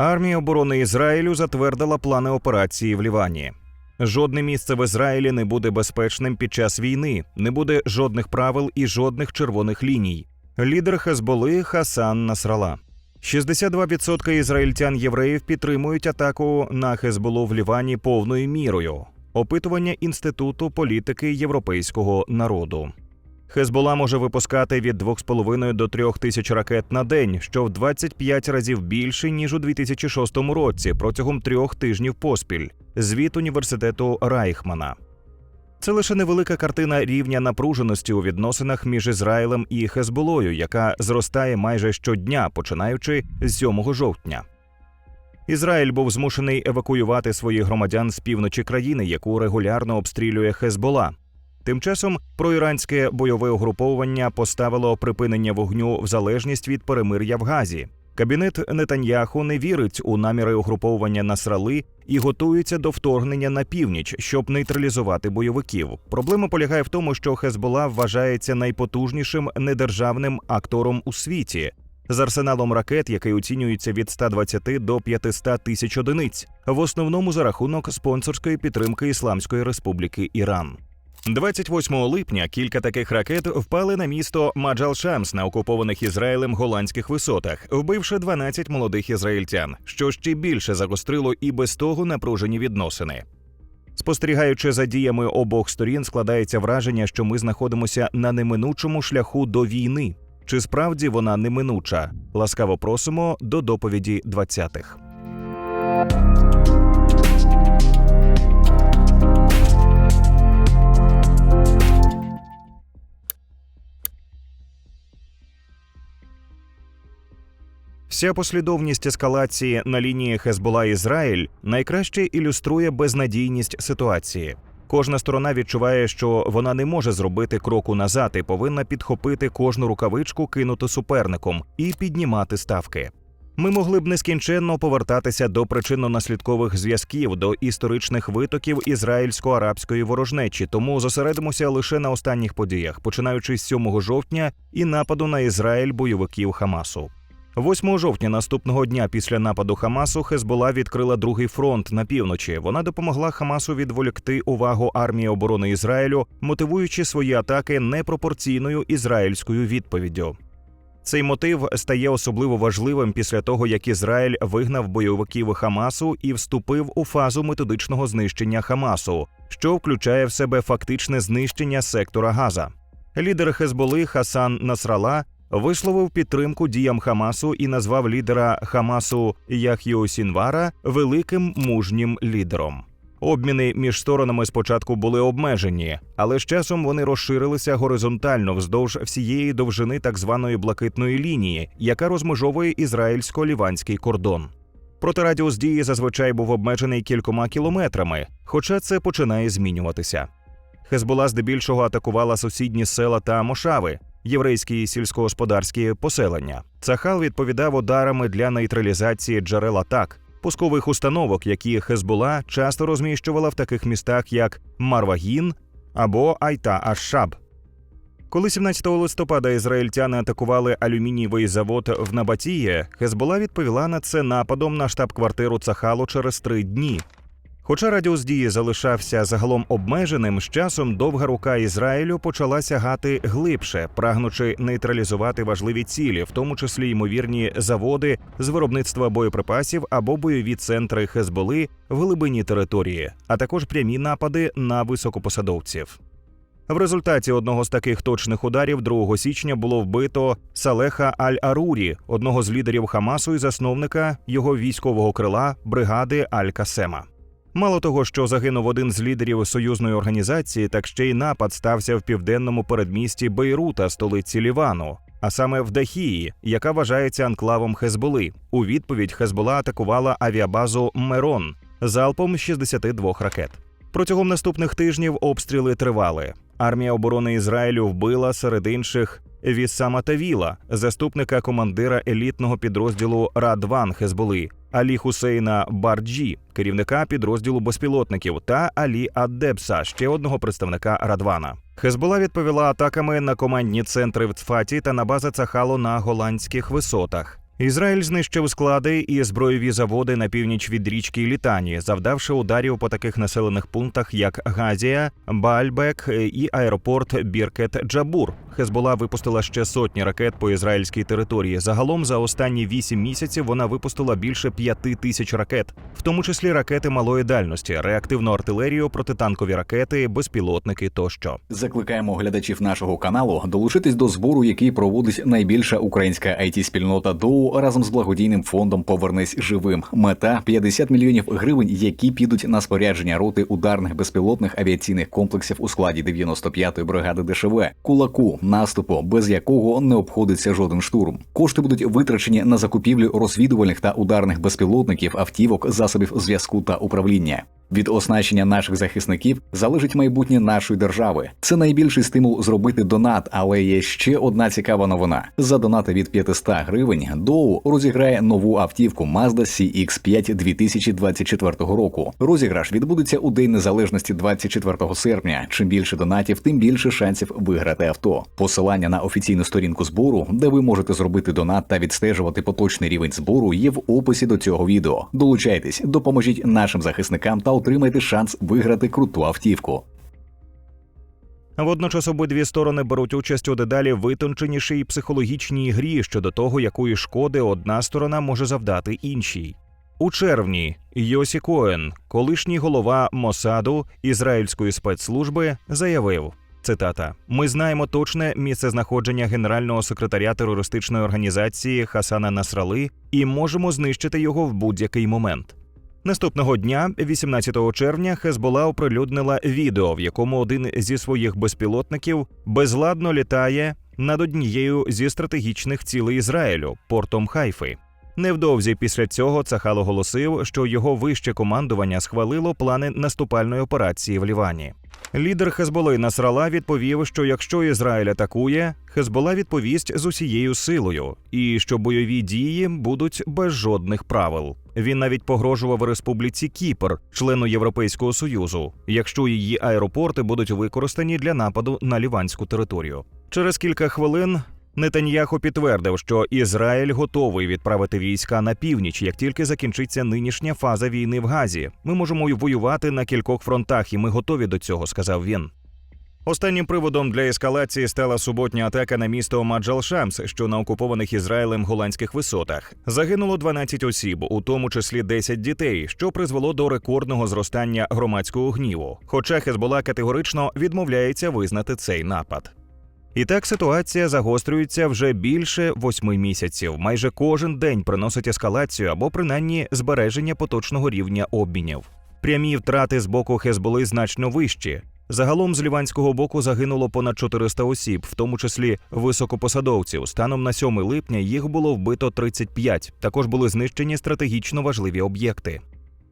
Армія оборони Ізраїлю затвердила плани операції в Лівані. Жодне місце в Ізраїлі не буде безпечним під час війни, не буде жодних правил і жодних червоних ліній. Лідер Хезболи Хасан Насрала. 62% ізраїльтян євреїв підтримують атаку на Хезболу в Лівані повною мірою. Опитування Інституту політики європейського народу. Хезбола може випускати від 2,5 до 3 тисяч ракет на день, що в 25 разів більше ніж у 2006 році протягом трьох тижнів поспіль. Звіт університету Райхмана. Це лише невелика картина рівня напруженості у відносинах між Ізраїлем і Хезболою, яка зростає майже щодня, починаючи з 7 жовтня. Ізраїль був змушений евакуювати своїх громадян з півночі країни, яку регулярно обстрілює Хезбола. Тим часом проіранське бойове угруповання поставило припинення вогню в залежність від перемир'я в Газі. Кабінет Нетаньяху не вірить у наміри угруповання Насрали і готується до вторгнення на північ, щоб нейтралізувати бойовиків. Проблема полягає в тому, що Хезбола вважається найпотужнішим недержавним актором у світі. З арсеналом ракет, який оцінюється від 120 до 500 тисяч одиниць, в основному за рахунок спонсорської підтримки Ісламської Республіки Іран. 28 липня кілька таких ракет впали на місто Маджал-Шамс на окупованих Ізраїлем голландських висотах, вбивши 12 молодих ізраїльтян, що ще більше загострило і без того напружені відносини. Спостерігаючи за діями обох сторін, складається враження, що ми знаходимося на неминучому шляху до війни. Чи справді вона неминуча? Ласкаво просимо до доповіді 20-х. Вся послідовність ескалації на лінії Хезбола Ізраїль найкраще ілюструє безнадійність ситуації. Кожна сторона відчуває, що вона не може зробити кроку назад і повинна підхопити кожну рукавичку, кинуту суперником, і піднімати ставки. Ми могли б нескінченно повертатися до причинно-наслідкових зв'язків, до історичних витоків ізраїльсько-арабської ворожнечі, тому зосередимося лише на останніх подіях, починаючи з 7 жовтня і нападу на Ізраїль бойовиків Хамасу. 8 жовтня наступного дня після нападу Хамасу Хезбола відкрила другий фронт на півночі. Вона допомогла Хамасу відволікти увагу армії оборони Ізраїлю, мотивуючи свої атаки непропорційною ізраїльською відповіддю. Цей мотив стає особливо важливим після того, як Ізраїль вигнав бойовиків Хамасу і вступив у фазу методичного знищення Хамасу, що включає в себе фактичне знищення сектора Газа. Лідер Хезболи Хасан Насрала висловив підтримку діям Хамасу і назвав лідера Хамасу Ях'ю Сінвара великим мужнім лідером. Обміни між сторонами спочатку були обмежені, але з часом вони розширилися горизонтально вздовж всієї довжини так званої блакитної лінії, яка розмежовує ізраїльсько-ліванський кордон. Проте радіус дії зазвичай був обмежений кількома кілометрами, хоча це починає змінюватися. Хезбола здебільшого атакувала сусідні села та мошави, єврейські сільськогосподарські поселення. Цахал відповідав ударами для нейтралізації джерел атак, пускових установок, які Хезбола часто розміщувала в таких містах, як Марвагін або Айта Ашшаб. Коли 17 листопада ізраїльтяни атакували алюмінієвий завод в Набатіє, Хезбола відповіла на це нападом на штаб-квартиру Цахалу через три дні. Хоча радіус дії залишався загалом обмеженим, з часом довга рука Ізраїлю почала сягати глибше, прагнучи нейтралізувати важливі цілі, в тому числі ймовірні заводи з виробництва боєприпасів або бойові центри Хезболи в глибині території, а також прямі напади на високопосадовців. В результаті одного з таких точних ударів 2 січня було вбито Салеха Аль-Арурі, одного з лідерів Хамасу і засновника його військового крила бригади Аль-Касема. Мало того, що загинув один з лідерів союзної організації, так ще й напад стався в південному передмісті Бейрута, столиці Лівану, а саме в Дахії, яка вважається анклавом Хезболи. У відповідь Хезбола атакувала авіабазу Мерон залпом 62 ракет. Протягом наступних тижнів обстріли тривали. Армія оборони Ізраїлю вбила серед інших Віссама Тавіла, заступника командира елітного підрозділу Радван Хезболи, Алі Хусейна Барджі, керівника підрозділу безпілотників, та Алі Аддебса, ще одного представника Радвана. Хезбола відповіла атаками на командні центри в Цфаті та на бази Цахалу на голландських висотах. Ізраїль знищив склади і збройові заводи на північ від річки Літані, завдавши ударів по таких населених пунктах, як Газія, Баальбек і аеропорт Біркет Джабур. Хезбола випустила ще сотні ракет по ізраїльській території. Загалом за останні вісім місяців вона випустила більше п'яти тисяч ракет, в тому числі ракети малої дальності, реактивну артилерію, протитанкові ракети, безпілотники тощо. Закликаємо глядачів нашого каналу долучитись до збору, який проводить найбільша українська it спільнота ДОУ разом з благодійним фондом Повернись живим. Мета 50 мільйонів гривень, які підуть на спорядження роти ударних безпілотних авіаційних комплексів у складі 95-ї бригади ДШВ, кулаку, наступу, без якого не обходиться жоден штурм. Кошти будуть витрачені на закупівлю розвідувальних та ударних безпілотників, автівок, засобів зв'язку та управління. Від оснащення наших захисників залежить майбутнє нашої держави. Це найбільший стимул зробити донат, але є ще одна цікава новина. За донати від 500 гривень Доу розіграє нову автівку Mazda CX-5 2024 року. Розіграш відбудеться у День Незалежності 24 серпня. Чим більше донатів, тим більше шансів виграти авто. Посилання на офіційну сторінку збору, де ви можете зробити донат та відстежувати поточний рівень збору, є в описі до цього відео. Долучайтесь, допоможіть нашим захисникам та отримайте шанс виграти круту автівку. Водночас обидві сторони беруть участь у дедалі витонченішій психологічній грі щодо того, якої шкоди одна сторона може завдати іншій. У червні Йосі Коен, колишній голова Мосаду ізраїльської спецслужби, заявив. Цитата: Ми знаємо точне місцезнаходження генерального секретаря терористичної організації Хасана Насрали і можемо знищити його в будь-який момент. Наступного дня, 18 червня, Хезбола оприлюднила відео, в якому один зі своїх безпілотників безладно літає над однією зі стратегічних цілей Ізраїлю портом Хайфи. Невдовзі після цього Цахал оголосив, що його вище командування схвалило плани наступальної операції в Лівані. Лідер Хезболи Насрала відповів, що якщо Ізраїль атакує, Хезбола відповість з усією силою, і що бойові дії будуть без жодних правил. Він навіть погрожував Республіці Кіпр, члену Європейського союзу, якщо її аеропорти будуть використані для нападу на ліванську територію. Через кілька хвилин Нетаньяху підтвердив, що Ізраїль готовий відправити війська на північ, як тільки закінчиться нинішня фаза війни в Газі. Ми можемо воювати на кількох фронтах, і ми готові до цього, сказав він. Останнім приводом для ескалації стала суботня атака на місто Маджал-Шамс, що на окупованих Ізраїлем голландських висотах. Загинуло 12 осіб, у тому числі 10 дітей, що призвело до рекордного зростання громадського гніву. Хоча Хезбола категорично відмовляється визнати цей напад. І так ситуація загострюється вже більше восьми місяців. Майже кожен день приносить ескалацію або принаймні збереження поточного рівня обмінів. Прямі втрати з боку Хезболи значно вищі. Загалом з ліванського боку загинуло понад 400 осіб, в тому числі високопосадовців. Станом на 7 липня їх було вбито 35. Також були знищені стратегічно важливі об'єкти.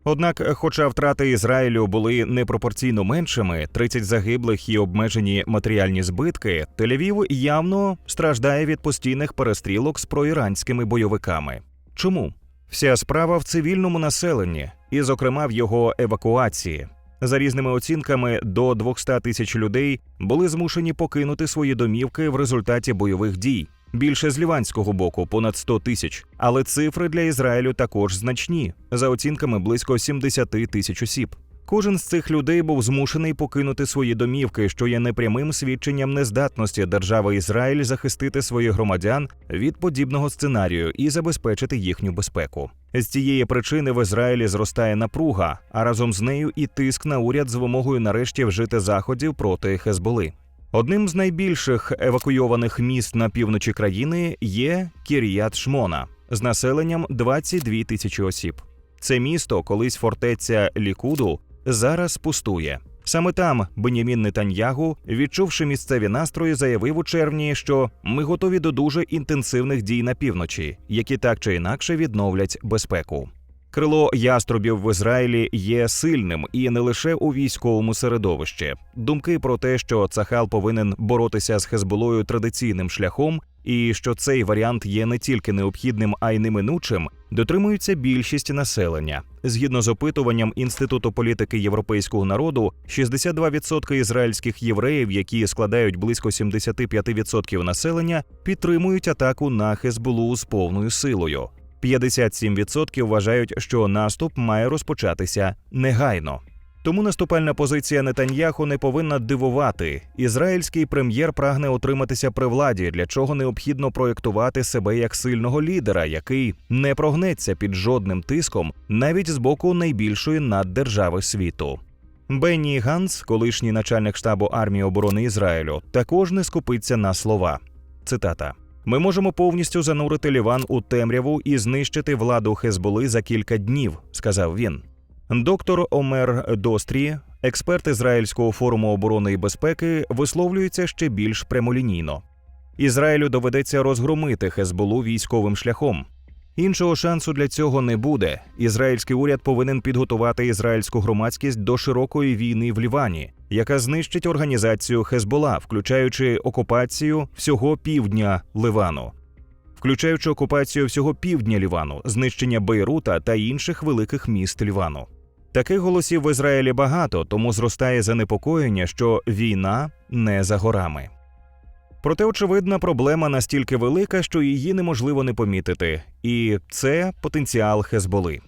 Однак, хоча втрати Ізраїлю були непропорційно меншими 30 загиблих і обмежені матеріальні збитки, Тель-Авів явно страждає від постійних перестрілок з проіранськими бойовиками. Чому? Вся справа в цивільному населенні, і, зокрема, в його евакуації. За різними оцінками, до 200 тисяч людей були змушені покинути свої домівки в результаті бойових дій. Більше з ліванського боку понад 100 тисяч. Але цифри для Ізраїлю також значні. За оцінками близько 70 тисяч осіб. Кожен з цих людей був змушений покинути свої домівки, що є непрямим свідченням нездатності держави Ізраїль захистити своїх громадян від подібного сценарію і забезпечити їхню безпеку. З цієї причини в Ізраїлі зростає напруга, а разом з нею і тиск на уряд з вимогою нарешті вжити заходів проти Хезболи. Одним з найбільших евакуйованих міст на півночі країни є Кір'ят Шмона з населенням 22 тисячі осіб. Це місто, колись фортеця Лікуду, зараз пустує. Саме там Бенямін Нетаньягу, відчувши місцеві настрої, заявив у червні, що ми готові до дуже інтенсивних дій на півночі, які так чи інакше відновлять безпеку. Крило яструбів в Ізраїлі є сильним і не лише у військовому середовищі. Думки про те, що Цахал повинен боротися з Хезболою традиційним шляхом, і що цей варіант є не тільки необхідним, а й неминучим, дотримується більшість населення. Згідно з опитуванням Інституту політики європейського народу, 62% ізраїльських євреїв, які складають близько 75% населення, підтримують атаку на Хезбулу з повною силою. 57% вважають, що наступ має розпочатися негайно. Тому наступальна позиція Нетаньяху не повинна дивувати. Ізраїльський прем'єр прагне утриматися при владі, для чого необхідно проєктувати себе як сильного лідера, який не прогнеться під жодним тиском, навіть з боку найбільшої наддержави світу. Бенні Ганс, колишній начальник штабу армії оборони Ізраїлю, також не скупиться на слова. Цитата. Ми можемо повністю занурити Ліван у темряву і знищити владу Хезболи за кілька днів, сказав він. Доктор Омер Дострі, експерт Ізраїльського форуму оборони і безпеки, висловлюється ще більш прямолінійно. Ізраїлю доведеться розгромити Хезболу військовим шляхом. Іншого шансу для цього не буде. Ізраїльський уряд повинен підготувати ізраїльську громадськість до широкої війни в Лівані, яка знищить організацію Хезбола, включаючи окупацію всього півдня Ливану. Включаючи окупацію всього півдня Лівану, знищення Бейрута та інших великих міст Лівану. Таких голосів в Ізраїлі багато, тому зростає занепокоєння, що війна не за горами. Проте, очевидна, проблема настільки велика, що її неможливо не помітити, і це потенціал Хезболи.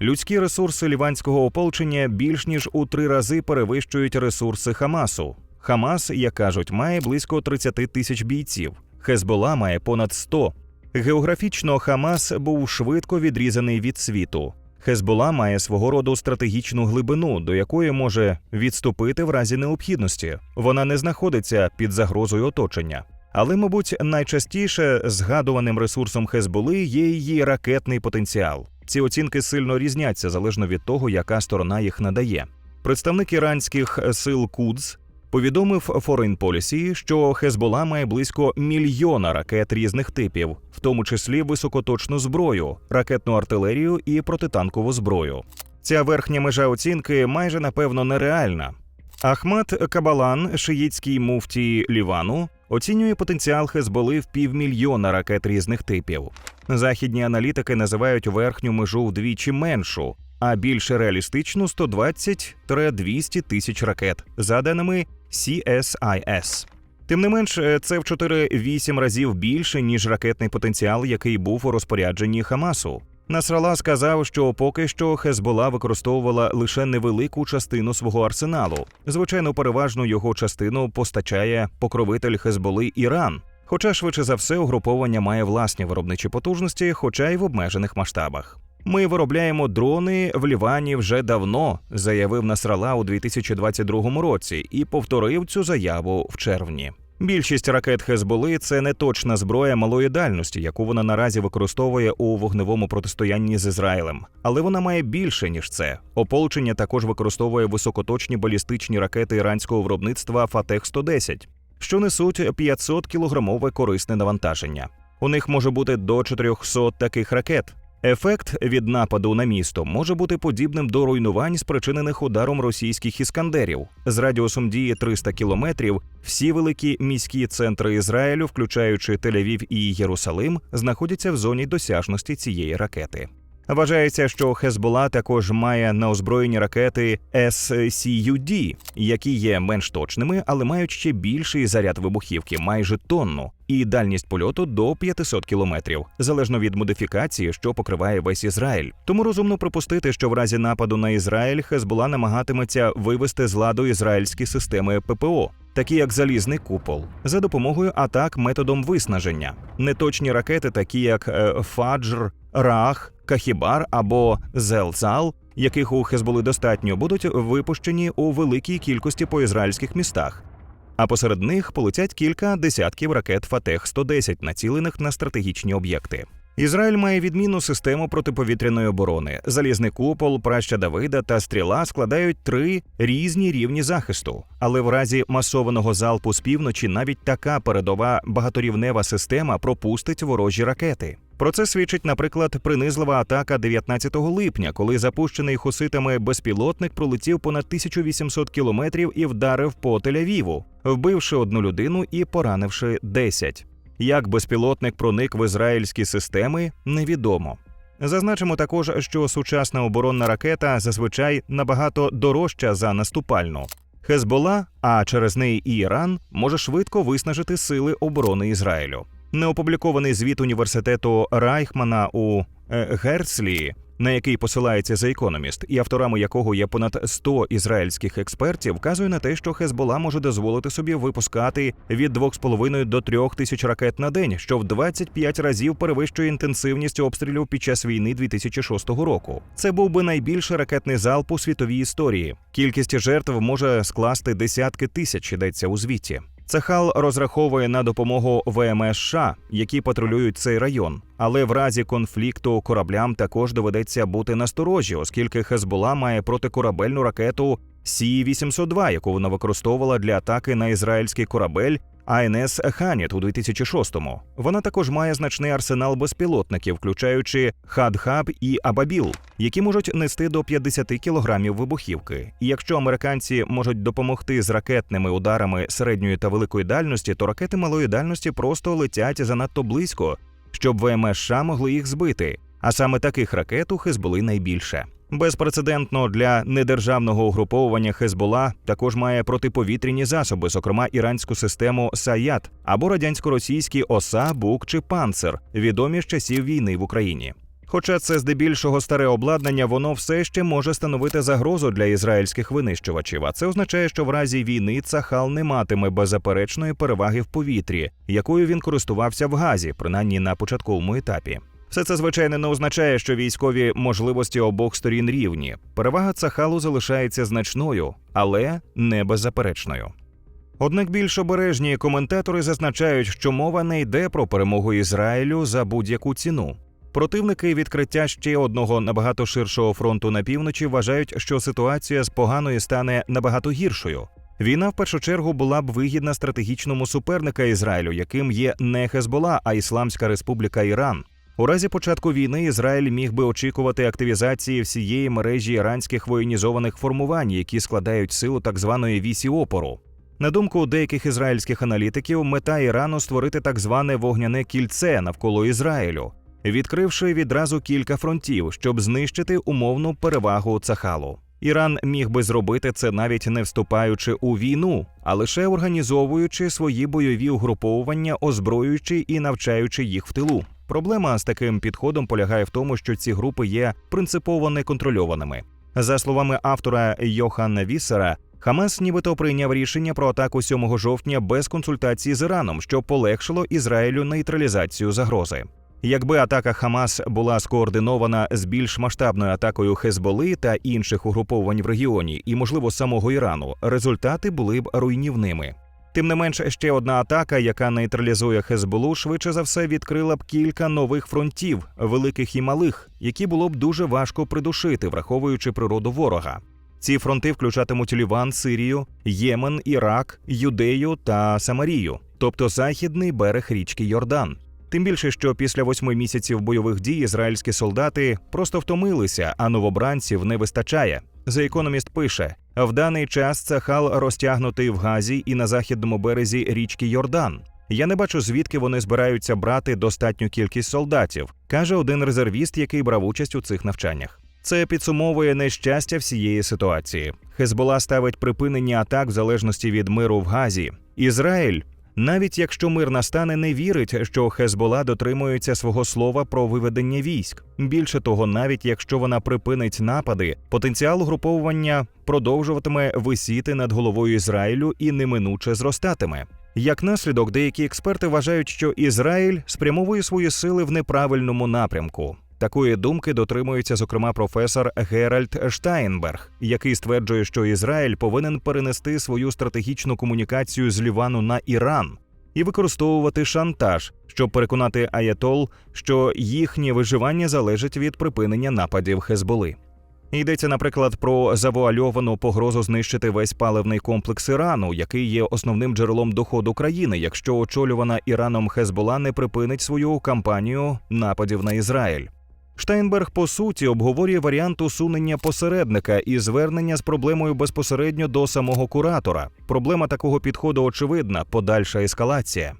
Людські ресурси ліванського ополчення більш ніж у три рази перевищують ресурси Хамасу. Хамас, як кажуть, має близько 30 тисяч бійців. Хезбола має понад 100. Географічно Хамас був швидко відрізаний від світу. Хезбола має свого роду стратегічну глибину, до якої може відступити в разі необхідності. Вона не знаходиться під загрозою оточення. Але, мабуть, найчастіше згадуваним ресурсом Хезболи є її ракетний потенціал. Ці оцінки сильно різняться залежно від того, яка сторона їх надає. Представник іранських сил Кудз повідомив Foreign Policy, що Хезбола має близько мільйона ракет різних типів, в тому числі високоточну зброю, ракетну артилерію і протитанкову зброю. Ця верхня межа оцінки майже напевно нереальна. Ахмад Кабалан, шиїцький муфтій Лівану, оцінює потенціал Хезболи в півмільйона ракет різних типів. Західні аналітики називають верхню межу вдвічі меншу, а більше реалістичну 120-200 тисяч ракет, за даними CSIS. Тим не менш, е, це в 4-8 разів більше, ніж ракетний потенціал, який був у розпорядженні Хамасу. Насрала сказав, що поки що Хезбола використовувала лише невелику частину свого арсеналу. Звичайно, переважну його частину постачає покровитель Хезболи Іран. Хоча швидше за все угруповання має власні виробничі потужності, хоча й в обмежених масштабах. Ми виробляємо дрони в Лівані вже давно, заявив Насрала у 2022 році і повторив цю заяву в червні. Більшість ракет Хезболи це не точна зброя малої дальності, яку вона наразі використовує у вогневому протистоянні з Ізраїлем. Але вона має більше ніж це. Ополчення також використовує високоточні балістичні ракети іранського виробництва Фатех 110 що несуть 500 кілограмове корисне навантаження. У них може бути до 400 таких ракет. Ефект від нападу на місто може бути подібним до руйнувань, спричинених ударом російських іскандерів. З радіусом дії 300 кілометрів всі великі міські центри Ізраїлю, включаючи Тель-Авів і Єрусалим, знаходяться в зоні досяжності цієї ракети. Вважається, що Хезбола також має на озброєнні ракети SCUD, які є менш точними, але мають ще більший заряд вибухівки, майже тонну, і дальність польоту до 500 кілометрів, залежно від модифікації, що покриває весь Ізраїль. Тому розумно припустити, що в разі нападу на Ізраїль Хезбола намагатиметься вивести з ладу ізраїльські системи ППО. Такі як залізний купол, за допомогою атак методом виснаження, неточні ракети, такі як е, Фаджр, Рах, Кахібар або Зелцал, яких у Хезболи достатньо, будуть випущені у великій кількості по ізраїльських містах. А посеред них полетять кілька десятків ракет Фатех 110 націлених на стратегічні об'єкти. Ізраїль має відмінну систему протиповітряної оборони. Залізний купол, праща Давида та стріла складають три різні рівні захисту. Але в разі масованого залпу з півночі навіть така передова багаторівнева система пропустить ворожі ракети. Про це свідчить, наприклад, принизлива атака 19 липня, коли запущений хуситами безпілотник пролетів понад 1800 кілометрів і вдарив по Тель-Авіву, вбивши одну людину і поранивши 10. Як безпілотник проник в ізраїльські системи, невідомо. Зазначимо також, що сучасна оборонна ракета зазвичай набагато дорожча за наступальну. Хезбола, а через неї і Іран, може швидко виснажити сили оборони Ізраїлю. Неопублікований звіт університету Райхмана у е, Герцлії, на який посилається The Economist, і авторами якого є понад 100 ізраїльських експертів, вказує на те, що Хезбола може дозволити собі випускати від 2,5 до 3 тисяч ракет на день, що в 25 разів перевищує інтенсивність обстрілів під час війни 2006 року. Це був би найбільший ракетний залп у світовій історії. Кількість жертв може скласти десятки тисяч, йдеться у звіті. Цехал розраховує на допомогу ВМС США, які патрулюють цей район. Але в разі конфлікту кораблям також доведеться бути насторожі, оскільки Хезбула має протикорабельну ракету Сі-802, яку вона використовувала для атаки на ізраїльський корабель АНС Ханіт у 2006-му. Вона також має значний арсенал безпілотників, включаючи Хадхаб і Абабіл, які можуть нести до 50 кілограмів вибухівки. І якщо американці можуть допомогти з ракетними ударами середньої та великої дальності, то ракети малої дальності просто летять занадто близько, щоб ВМС США могли їх збити. А саме таких ракет у Хезболи найбільше. Безпрецедентно для недержавного угруповування Хезбола також має протиповітряні засоби, зокрема іранську систему Саят або радянсько-російські ОСА, БУК чи Панцер, відомі з часів війни в Україні. Хоча це здебільшого старе обладнання, воно все ще може становити загрозу для ізраїльських винищувачів. А це означає, що в разі війни Цахал не матиме беззаперечної переваги в повітрі, якою він користувався в Газі, принаймні на початковому етапі. Все це звичайно не означає, що військові можливості обох сторін рівні. Перевага Цахалу залишається значною, але не беззаперечною. Однак більш обережні коментатори зазначають, що мова не йде про перемогу Ізраїлю за будь-яку ціну. Противники відкриття ще одного набагато ширшого фронту на півночі вважають, що ситуація з поганої стане набагато гіршою. Війна в першу чергу була б вигідна стратегічному суперника Ізраїлю, яким є не Хезбола, а Ісламська Республіка Іран. У разі початку війни Ізраїль міг би очікувати активізації всієї мережі іранських воєнізованих формувань, які складають силу так званої вісі опору. На думку деяких ізраїльських аналітиків, мета Ірану створити так зване вогняне кільце навколо Ізраїлю, відкривши відразу кілька фронтів, щоб знищити умовну перевагу Цахалу. Іран міг би зробити це навіть не вступаючи у війну, а лише організовуючи свої бойові угруповування, озброюючи і навчаючи їх в тилу. Проблема з таким підходом полягає в тому, що ці групи є принципово неконтрольованими. За словами автора Йоханна Віссера, Хамас нібито прийняв рішення про атаку 7 жовтня без консультації з Іраном, що полегшило Ізраїлю нейтралізацію загрози. Якби атака Хамас була скоординована з більш масштабною атакою Хезболи та інших угруповань в регіоні, і, можливо, самого Ірану, результати були б руйнівними. Тим не менш, ще одна атака, яка нейтралізує Хезболу, швидше за все відкрила б кілька нових фронтів, великих і малих, які було б дуже важко придушити, враховуючи природу ворога. Ці фронти включатимуть Ліван, Сирію, Ємен, Ірак, Юдею та Самарію, тобто західний берег річки Йордан. Тим більше, що після восьми місяців бойових дій ізраїльські солдати просто втомилися, а новобранців не вистачає. The Economist пише: в даний час Цахал розтягнутий в Газі і на західному березі річки Йордан. Я не бачу, звідки вони збираються брати достатню кількість солдатів, каже один резервіст, який брав участь у цих навчаннях. Це підсумовує нещастя всієї ситуації. Хезбола ставить припинення атак в залежності від миру в Газі. Ізраїль навіть якщо мир настане, не вірить, що Хезбола дотримується свого слова про виведення військ. Більше того, навіть якщо вона припинить напади, потенціал угруповування продовжуватиме висіти над головою Ізраїлю і неминуче зростатиме. Як наслідок, деякі експерти вважають, що Ізраїль спрямовує свої сили в неправильному напрямку. Такої думки дотримується, зокрема, професор Геральд Штайнберг, який стверджує, що Ізраїль повинен перенести свою стратегічну комунікацію з Лівану на Іран і використовувати шантаж, щоб переконати Аятол, що їхнє виживання залежить від припинення нападів Хезболи. Йдеться, наприклад, про завуальовану погрозу знищити весь паливний комплекс Ірану, який є основним джерелом доходу країни, якщо очолювана Іраном Хезбола не припинить свою кампанію нападів на Ізраїль. Штайнберг по суті обговорює варіант усунення посередника і звернення з проблемою безпосередньо до самого куратора. Проблема такого підходу очевидна подальша ескалація.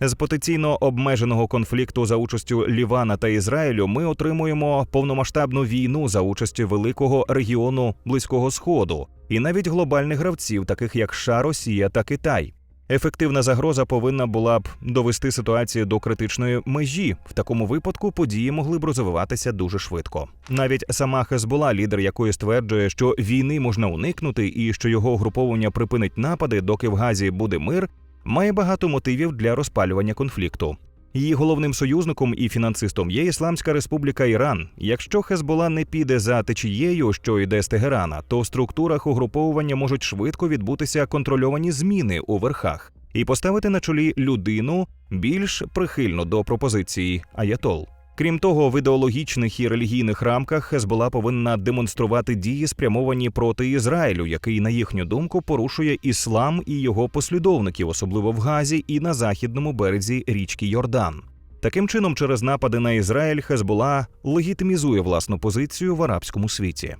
З потенційно обмеженого конфлікту за участю Лівана та Ізраїлю ми отримуємо повномасштабну війну за участю великого регіону Близького Сходу і навіть глобальних гравців, таких як США, Росія та Китай. Ефективна загроза повинна була б довести ситуацію до критичної межі. В такому випадку події могли б розвиватися дуже швидко. Навіть сама Хезбола, лідер якої стверджує, що війни можна уникнути і що його угруповання припинить напади, доки в Газі буде мир, має багато мотивів для розпалювання конфлікту. Її головним союзником і фінансистом є Ісламська Республіка Іран. Якщо Хезбола не піде за течією, що йде з Тегерана, то в структурах угруповування можуть швидко відбутися контрольовані зміни у верхах і поставити на чолі людину більш прихильну до пропозиції Аятол. Крім того, в ідеологічних і релігійних рамках Хезбола повинна демонструвати дії, спрямовані проти Ізраїлю, який, на їхню думку, порушує іслам і його послідовників, особливо в Газі і на західному березі річки Йордан. Таким чином, через напади на Ізраїль, Хезбола легітимізує власну позицію в арабському світі.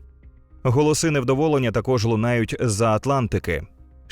Голоси невдоволення також лунають за Атлантики.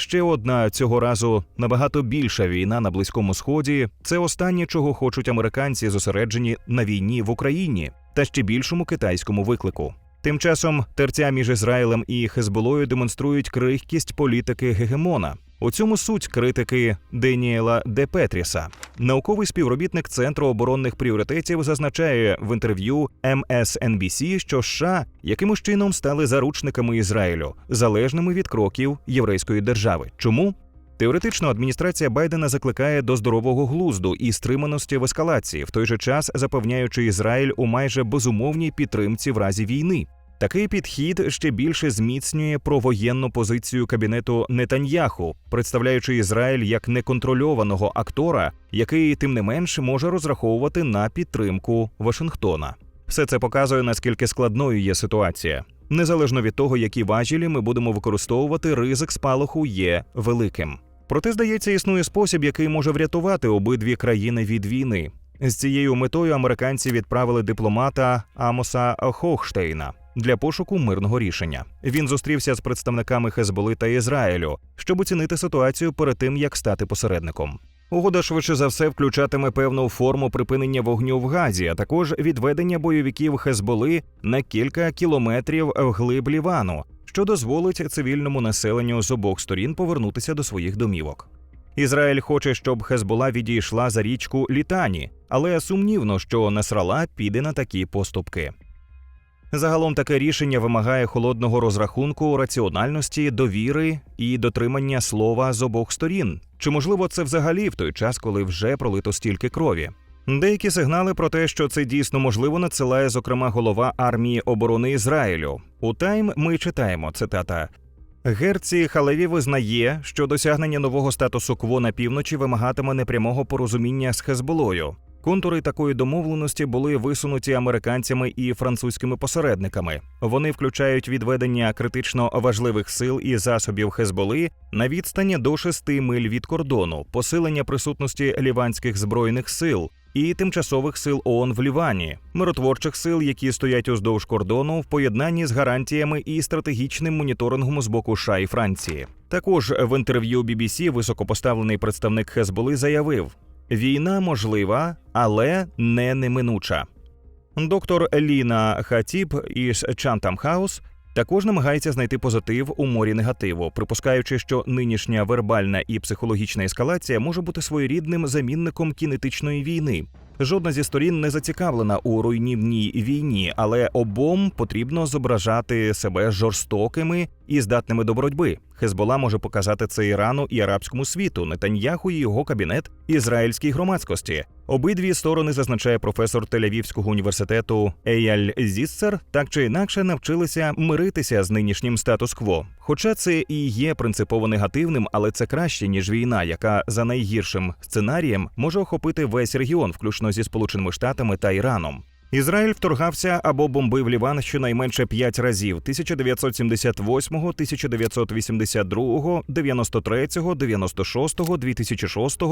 Ще одна цього разу набагато більша війна на близькому сході. Це останнє, чого хочуть американці, зосереджені на війні в Україні та ще більшому китайському виклику. Тим часом терця між Ізраїлем і Хезболою демонструють крихкість політики гегемона. У цьому суть критики Деніела Де Петріса. Науковий співробітник Центру оборонних пріоритетів зазначає в інтерв'ю MSNBC, що США якимось чином стали заручниками Ізраїлю, залежними від кроків єврейської держави. Чому? Теоретично адміністрація Байдена закликає до здорового глузду і стриманості в ескалації, в той же час запевняючи Ізраїль у майже безумовній підтримці в разі війни. Такий підхід ще більше зміцнює провоєнну позицію кабінету Нетаньяху, представляючи Ізраїль як неконтрольованого актора, який тим не менш може розраховувати на підтримку Вашингтона. Все це показує наскільки складною є ситуація. Незалежно від того, які важілі ми будемо використовувати, ризик спалаху є великим. Проте, здається, існує спосіб, який може врятувати обидві країни від війни. З цією метою американці відправили дипломата Амоса Хохштейна для пошуку мирного рішення. Він зустрівся з представниками Хезболи та Ізраїлю, щоб оцінити ситуацію перед тим, як стати посередником. Угода швидше за все включатиме певну форму припинення вогню в Газі, а також відведення бойовиків Хезболи на кілька кілометрів вглиб Лівану, що дозволить цивільному населенню з обох сторін повернутися до своїх домівок. Ізраїль хоче, щоб Хезбола відійшла за річку Літані, але сумнівно, що Насрала піде на такі поступки. Загалом таке рішення вимагає холодного розрахунку, раціональності, довіри і дотримання слова з обох сторін. Чи можливо це взагалі в той час, коли вже пролито стільки крові? Деякі сигнали про те, що це дійсно можливо, надсилає зокрема голова армії оборони Ізраїлю. У Тайм ми читаємо цитата. Герці Халеві визнає, що досягнення нового статусу КВО на півночі вимагатиме непрямого порозуміння з Хезболою. Контури такої домовленості були висунуті американцями і французькими посередниками. Вони включають відведення критично важливих сил і засобів Хезболи на відстані до 6 миль від кордону, посилення присутності ліванських збройних сил і тимчасових сил ООН в Лівані, миротворчих сил, які стоять уздовж кордону, в поєднанні з гарантіями і стратегічним моніторингом з боку США і Франції. Також в інтерв'ю BBC високопоставлений представник Хезболи заявив. Війна можлива, але не неминуча. Доктор Ліна Хатіб із Чантам Хаус також намагається знайти позитив у морі негативу, припускаючи, що нинішня вербальна і психологічна ескалація може бути своєрідним замінником кінетичної війни. Жодна зі сторін не зацікавлена у руйнівній війні, але обом потрібно зображати себе жорстокими і здатними до боротьби. Хезбола може показати це Ірану і арабському світу, Нетаньяху і його кабінет ізраїльській громадськості. Обидві сторони, зазначає професор Тель-Авівського університету Еяль Зісцер, так чи інакше навчилися миритися з нинішнім статус-кво. Хоча це і є принципово негативним, але це краще ніж війна, яка за найгіршим сценарієм може охопити весь регіон, включно зі Сполученими Штатами та Іраном. Ізраїль вторгався або бомбив Ліван щонайменше п'ять разів: 1978, 1982, 93, 96, 2006.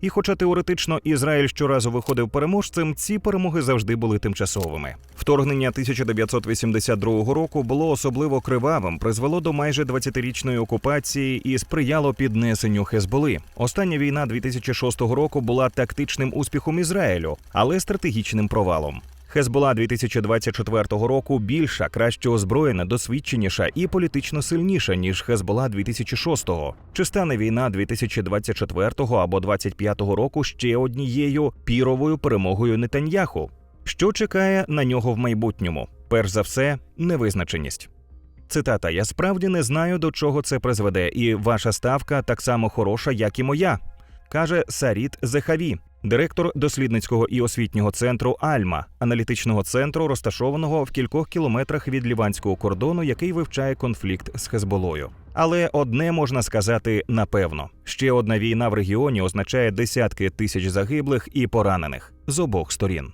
І хоча теоретично Ізраїль щоразу виходив переможцем, ці перемоги завжди були тимчасовими. Вторгнення 1982 року було особливо кривавим, призвело до майже 20-річної окупації і сприяло піднесенню Хезболи. Остання війна 2006 року була тактичним успіхом Ізраїлю, але стратегічним провалом. Хезбола 2024 року більша, краще озброєна, досвідченіша і політично сильніша ніж Хезбола 2006-го. Чи стане війна 2024 або 2025 року ще однією піровою перемогою Нетаньяху? Що чекає на нього в майбутньому? Перш за все, невизначеність. Цитата: Я справді не знаю, до чого це призведе, і ваша ставка так само хороша, як і моя, каже Саріт Зехаві, директор дослідницького і освітнього центру Альма, аналітичного центру, розташованого в кількох кілометрах від ліванського кордону, який вивчає конфлікт з Хезболою. Але одне можна сказати напевно: ще одна війна в регіоні означає десятки тисяч загиблих і поранених з обох сторін.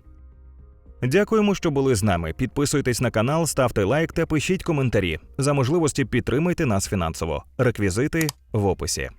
Дякуємо, що були з нами. Підписуйтесь на канал, ставте лайк та пишіть коментарі. За можливості підтримайте нас фінансово. Реквізити в описі.